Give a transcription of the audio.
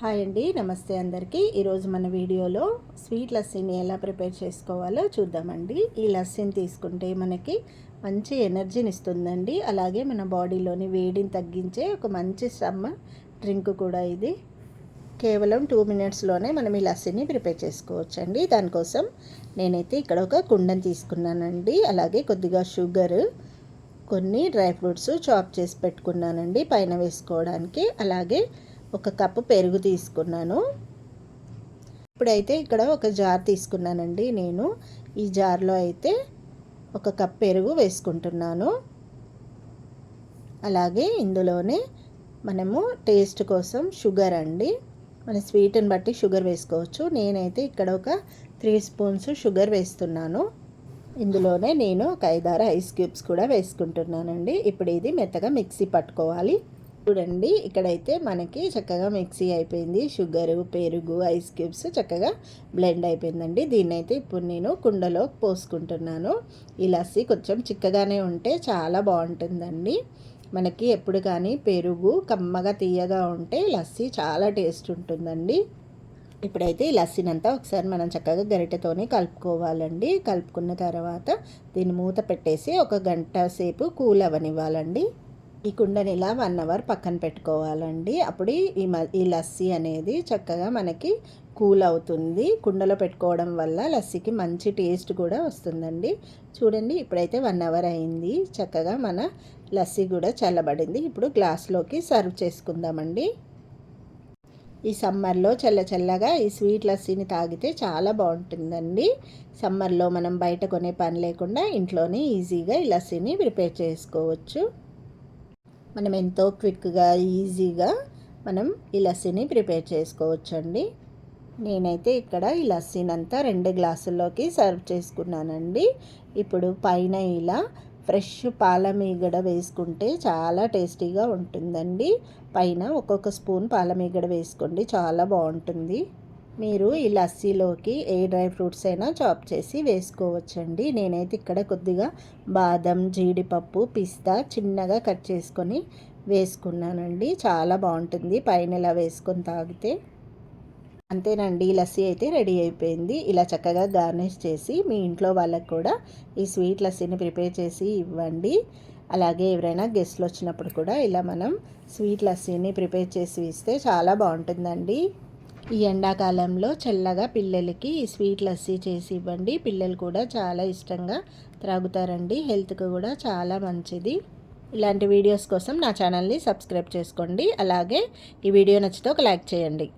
Hi అండి నమస్తే అందరికీ. ఈరోజు మన వీడియోలో స్వీట్ లస్సీని ఎలా ప్రిపేర్ చేసుకోవాలో చూద్దామండి. ఈ లస్సీని తీసుకుంటే మనకి మంచి ఎనర్జీని ఇస్తుందండి. అలాగే మన బాడీలోని వేడిని తగ్గించే ఒక మంచి సమ్మ డ్రింక్ కూడా ఇది. కేవలం టూ మినిట్స్లోనే మనం ఈ లస్సీని ప్రిపేర్ చేసుకోవచ్చండి. దానికోసం నేనైతే ఇక్కడ ఒక కుండని తీసుకున్నానండి. అలాగే కొద్దిగా షుగర్ కొన్ని డ్రై ఫ్రూట్స్ చాప్ చేసి పెట్టుకున్నానండి పైన వేసుకోవడానికి. అలాగే ఒక కప్పు పెరుగు తీసుకున్నాను. ఇప్పుడైతే ఇక్కడ ఒక జార్ తీసుకున్నానండి. నేను ఈ జార్లో అయితే ఒక కప్ పెరుగు వేసుకుంటున్నాను. అలాగే ఇందులోనే మనము టేస్ట్ కోసం షుగర్ అండి. మన స్వీట్ని బట్టి షుగర్ వేసుకోవచ్చు. నేనైతే ఇక్కడ ఒక త్రీ స్పూన్స్ షుగర్ వేస్తున్నాను. ఇందులోనే నేను ఒక ఐదారు ఐస్ క్యూబ్స్ కూడా వేసుకుంటున్నానండి. ఇప్పుడు ఇది మెత్తగా మిక్సీ పట్టుకోవాలి. చూడండి. ఇక్కడైతే మనకి చక్కగా మిక్సీ అయిపోయింది. షుగరు పెరుగు ఐస్ క్యూబ్స్ చక్కగా బ్లెండ్ అయిపోయిందండి. దీన్ని అయితే ఇప్పుడు నేను కుండలో పోసుకుంటున్నాను. ఈ లస్సీ కొంచెం చిక్కగానే ఉంటే చాలా బాగుంటుందండి. మనకి ఎప్పుడు కానీ పెరుగు కమ్మగా తీయగా ఉంటే లస్సీ చాలా టేస్ట్ ఉంటుందండి. ఇప్పుడైతే ఈ లస్సీనంతా ఒకసారి మనం చక్కగా గరిటెతోనే కలుపుకోవాలండి. కలుపుకున్న తర్వాత దీన్ని మూత పెట్టేసి ఒక గంట సేపు కూల్ అవ్వనివ్వాలండి. ఈ కుండని ఇలా వన్ అవర్ పక్కన పెట్టుకోవాలండి. అప్పుడు ఈ మ ఈ లస్సీ అనేది చక్కగా మనకి కూల్ అవుతుంది. కుండలో పెట్టుకోవడం వల్ల లస్సీకి మంచి టేస్ట్ కూడా వస్తుందండి. చూడండి ఇప్పుడైతే వన్ అవర్ అయింది. చక్కగా మన లస్సీ కూడా చల్లబడింది. ఇప్పుడు గ్లాస్లోకి సర్వ్ చేసుకుందామండి. ఈ సమ్మర్లో చల్ల చల్లగా ఈ స్వీట్ లస్సీని తాగితే చాలా బాగుంటుందండి. సమ్మర్లో మనం బయట కొనే పని లేకుండా ఇంట్లోనే ఈజీగా ఈ లస్సీని ప్రిపేర్ చేసుకోవచ్చు. మనం ఎంతో క్విక్గా ఈజీగా మనం ఈ లస్సీని ప్రిపేర్ చేసుకోవచ్చండి. నేనైతే ఇక్కడ ఈ లస్సీని అంతా రెండు గ్లాసుల్లోకి సర్వ్ చేసుకున్నానండి. ఇప్పుడు పైన ఇలా ఫ్రెష్ పాల మీగడ వేసుకుంటే చాలా టేస్టీగా ఉంటుందండి. పైన ఒక్కొక్క స్పూన్ పాల మీగడ వేసుకోండి చాలా బాగుంటుంది. మీరు ఈ లస్సీలోకి ఏ డ్రై ఫ్రూట్స్ అయినా చాప్ చేసి వేసుకోవచ్చండి. నేనైతే ఇక్కడ కొద్దిగా బాదం జీడిపప్పు పిస్తా చిన్నగా కట్ చేసుకొని వేసుకున్నానండి. చాలా బాగుంటుంది పైన ఇలా వేసుకొని తాగితే. అంతేనండి ఈ లస్సీ అయితే రెడీ అయిపోయింది. ఇలా చక్కగా గార్నిష్ చేసి మీ ఇంట్లో వాళ్ళకి కూడా ఈ స్వీట్ లస్సీని ప్రిపేర్ చేసి ఇవ్వండి. అలాగే ఎవరైనా గెస్ట్లు వచ్చినప్పుడు కూడా ఇలా మనం స్వీట్ లస్సీని ప్రిపేర్ చేసి ఇస్తే చాలా బాగుంటుందండి. ఈ ఎండాకాలంలో చల్లగా పిల్లలకి స్వీట్ లస్సీ చేసి ఇవ్వండి. పిల్లలు కూడా చాలా ఇష్టంగా త్రాగుతారండి. హెల్త్కి కూడా చాలా మంచిది. ఇలాంటి వీడియోస్ కోసం నా ఛానల్ని సబ్స్క్రైబ్ చేసుకోండి. అలాగే ఈ వీడియో నచ్చితే ఒక లైక్ చేయండి.